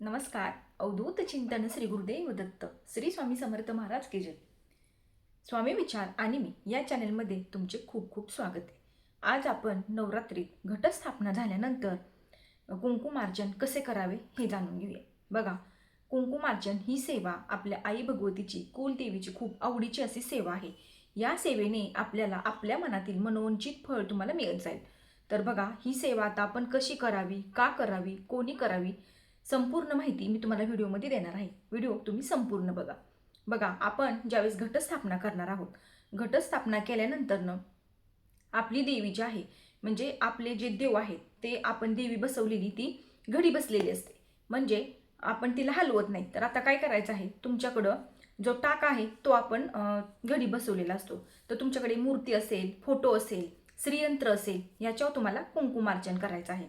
नमस्कार. अवधूत चिंतन श्री गुरुदेव दत्त श्री स्वामी समर्थ महाराज की जय. स्वामी विचार आणि मी या चॅनलमध्ये तुमचे खूप खूप स्वागत आहे. आज आपण नवरात्रीत घटस्थापना झाल्यानंतर कुंकुमार्जन कसे करावे हे जाणून घेऊया. बघा कुंकुमार्जन ही सेवा आपल्या आई भगवतीची कुलदेवीची खूप आवडीची अशी सेवा आहे. या सेवेने आपल्याला आपल्या मनातील मनोवंचित फळ तुम्हाला मिळत जाईल. तर बघा ही सेवा आता आपण कशी करावी का करावी कोणी करावी संपूर्ण माहिती मी तुम्हाला व्हिडिओमध्ये देणार आहे. व्हिडिओ तुम्ही संपूर्ण बघा. बघा आपण ज्यावेळेस घटस्थापना करणार आहोत घटस्थापना केल्यानंतरनं आपली देवी जी आहे म्हणजे आपले जे देव आहेत ते आपण देवी बसवलेली ती घडी बसलेली असते. म्हणजे आपण तिला हलवत नाही. तर आता काय करायचं आहे? तुमच्याकडं जो टाक आहे तो आपण घडी बसवलेला असतो. तर तुमच्याकडे मूर्ती असेल फोटो असेल श्रीयंत्र असेल याच्यावर तुम्हाला कुंकुमार्चन करायचं आहे.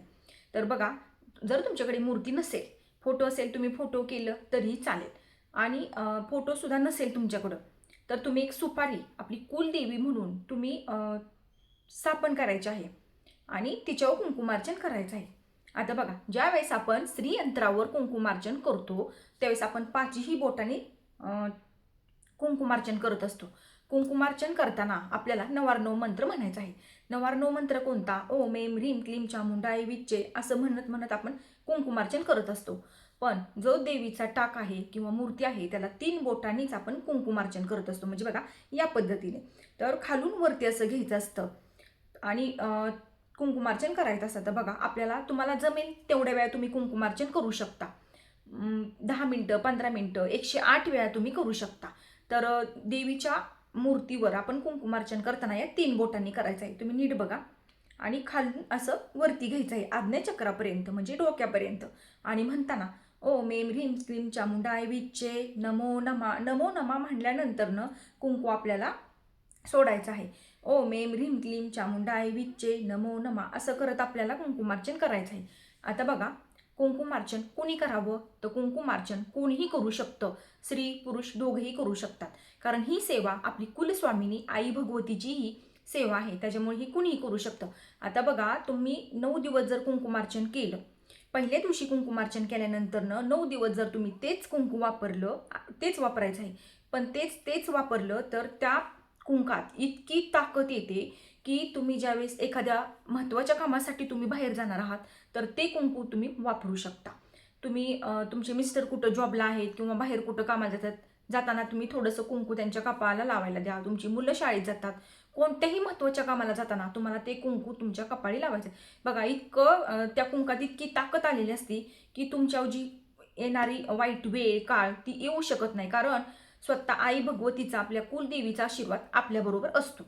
तर बघा जर तुमच्याकडे मूर्ती नसेल फोटो असेल तुम्ही फोटो केलं तरीही चालेल. आणि फोटोसुद्धा नसेल तुमच्याकडं तर तुम्ही एक सुपारी आपली कुलदेवी म्हणून तुम्ही स्थापन करायची आहे. आणि तिच्यावर कुंकुमार्चन करायचं आहे. आता बघा ज्यावेळेस आपण स्त्रीयंत्रावर कुंकुमार्चन करतो त्यावेळेस आपण पाचही बोटाने कुंकुमार्चन करत असतो. कुंकुमार्चन करताना आपल्याला नवार्णव मंत्र म्हणायचा आहे. नवार्णव मंत्र कोणता? ओम एम ह्रीम क्लीम चामुंडाय विच्चे असं म्हणत म्हणत आपण कुंकुमार्चन करत असतो. पण जो देवीचा टाक आहे किंवा मूर्ती आहे त्याला तीन बोटांनीच आपण कुंकुमार्चन करत असतो. म्हणजे बघा या पद्धतीने. तर खालून वरती असं घ्यायचं असतं. आणि कुंकुमार्चन करायचं असतं. तर बघा आपल्याला तुम्हाला जमेल तेवढ्या वेळा तुम्ही कुंकुमार्चन करू शकता. दहा मिनटं पंधरा मिनटं एकशे आठ वेळा तुम्ही करू शकता. तर देवीच्या मूर्तीवर आपण कुंकुमार्चन करताना या तीन बोटांनी करायचं आहे. तुम्ही नीट बघा. आणि खालून असं वरती घ्यायचं आहे. आज्ञाचक्रापर्यंत म्हणजे डोक्यापर्यंत. आणि म्हणताना ओ मेम ह्रीम क्लीम चामुंडाय विच्चे नमो नमा नमो नमा म्हणल्यानंतरनं कुंकू आपल्याला सोडायचं आहे. ओ मेम ह्रीम क्लीम चामुंडाय विच्चे नमो नमा असं करत आपल्याला कुंकुमार्चन करायचं आहे. आता बघा कुंकुमार्चन कोणी करावं? तर कुंकुमार्चन कोणीही करू शकतं. स्त्री पुरुष दोघेही करू शकतात. कारण ही सेवा आपली कुलस्वामिनी आई भगवतीची ही सेवा आहे. त्याच्यामुळे ही कुणीही करू शकतं. आता बघा तुम्ही नऊ दिवस जर कुंकुमार्चन केलं पहिल्या दिवशी कुंकुमार्चन केल्यानंतरनं नऊ दिवस जर तुम्ही तेच कुंकू वापरलं तेच वापरायचं आहे पण तेच तेच वापरलं तर त्या कुंकात इतकी ताकद येते की तुम्ही ज्यावेळेस एखाद्या महत्त्वाच्या कामासाठी तुम्ही बाहेर जाणार आहात तर ते कुंकू तुम्ही वापरू शकता. तुम्ही तुमचे मिस्टर कुठं जॉबला आहेत किंवा बाहेर कुठं कामाला जातात जाताना तुम्ही थोडंसं कुंकू त्यांच्या कपाळाला लावायला द्या. तुमची मुलं शाळेत जातात. कोणत्याही महत्त्वाच्या कामाला जाताना तुम्हाला ते कुंकू तुमच्या कपाळी लावायचं. आहे. बघा इतकं त्या कुंकात इतकी ताकद आलेली असती की तुमच्या जी येणारी वाईट वेळ काळ ती येऊ शकत नाही. कारण स्वतः आई भगवतीचा आपल्या कुलदेवीचा आशीर्वाद आपल्याबरोबर असतो.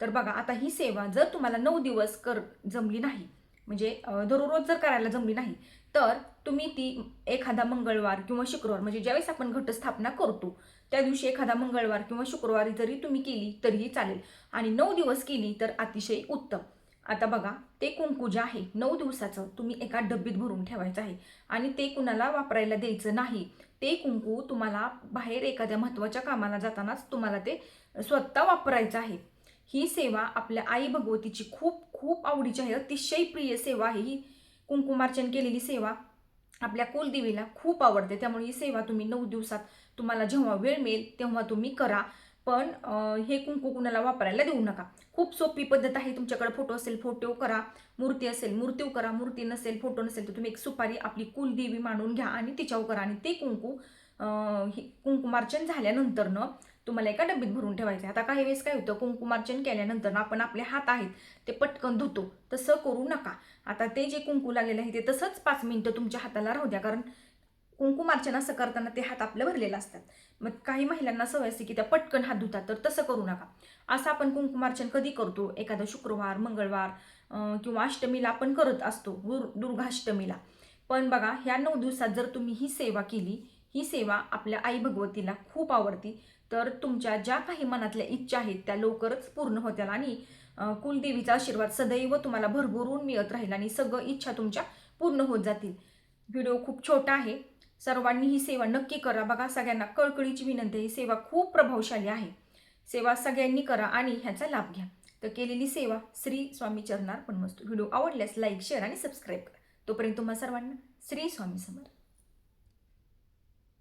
तर बघा आता ही सेवा जर तुम्हाला नऊ दिवस कर जमली नाही म्हणजे दररोज जर करायला जमली नाही तर तुम्ही ती एखादा मंगळवार किंवा शुक्रवार म्हणजे ज्यावेळेस आपण घटस्थापना करतो त्या दिवशी एखादा मंगळवार किंवा शुक्रवारी जरी तुम्ही केली तरीही चालेल. आणि नऊ दिवस केली तर अतिशय उत्तम. आता बघा ते कुंकू जे आहे नऊ दिवसाचं तुम्ही एका डब्बीत भरून ठेवायचं आहे. आणि ते कुणाला वापरायला द्यायचं नाही ते कुंकू तुम्हाला बाहेर एखाद्या महत्त्वाच्या कामाला जातानाच तुम्हाला ते स्वतः वापरायचं आहे. ही सेवा आपल्या आई भगवतीची खूप खूप आवडीची आहे. अतिशय प्रिय सेवा आहे ही. कुंकुमार्चन केलेली सेवा आपल्या कुलदेवीला खूप आवडते. त्यामुळे ही सेवा तुम्ही नऊ दिवसात तुम्हाला जेव्हा वेळ मिळेल तेव्हा तुम्ही करा. पण हे कुंकू कुणाला वापरायला देऊ नका. खूप सोपी पद्धत आहे. तुमच्याकडे फोटो असेल फोटो करा. मूर्ती असेल मूर्तीव करा. मूर्ती नसेल फोटो नसेल तर तुम्ही एक सुपारी आपली कुलदेवी मांडून घ्या आणि तिच्यावर करा. आणि ते कुंकू हे कुंकुमार्चन झाल्यानंतरनं तुम्हाला एका डब्बीत भरून ठेवायचं आहे. आता काही वेळेस काय होतं कुंकुमार्चन केल्यानंतर आपण आपले हात आहेत ते पटकन धुतो. तसं करू नका. आता ते जे कुंकू लागलेलं आहे ते तसंच पाच मिनटं तुमच्या हाताला राहू द्या. कारण कुंकुमार्चन असं करताना ते हात आपलं भरलेलं असतात. मग काही महिलांना सवय असते की त्या पटकन हात धुतात. तर तसं करू नका. असं आपण कुंकुमार्चन कधी करतो? एखादा शुक्रवार मंगळवार किंवा अष्टमीला आपण करत असतो दुर् दुर्गाष्टमीला. पण बघा ह्या नऊ दिवसात जर तुम्ही ही सेवा केली ही सेवा आपल्या आई भगवतीला खूप आवडती. तर तुमच्या ज्या काही मनातल्या इच्छा आहेत त्या लवकरच पूर्ण होत्याल आणि कुलदेवीचा आशीर्वाद सदैव तुम्हाला भरभरून मिळत राहील आणि सगळं इच्छा तुमच्या पूर्ण होत जातील. व्हिडिओ खूप छोटा आहे. सर्वांनी ही सेवा नक्की करा. बघा सगळ्यांना कळकळीची विनंती आहे. ही सेवा खूप प्रभावशाली आहे. सेवा सगळ्यांनी करा आणि ह्याचा लाभ घ्या. तर केलेली सेवा श्री स्वामी चरणार पण मस्त. व्हिडिओ आवडल्यास लाईक शेअर आणि सबस्क्राईब करा. तोपर्यंत तुम्हा सर्वांना श्री स्वामी समर्थ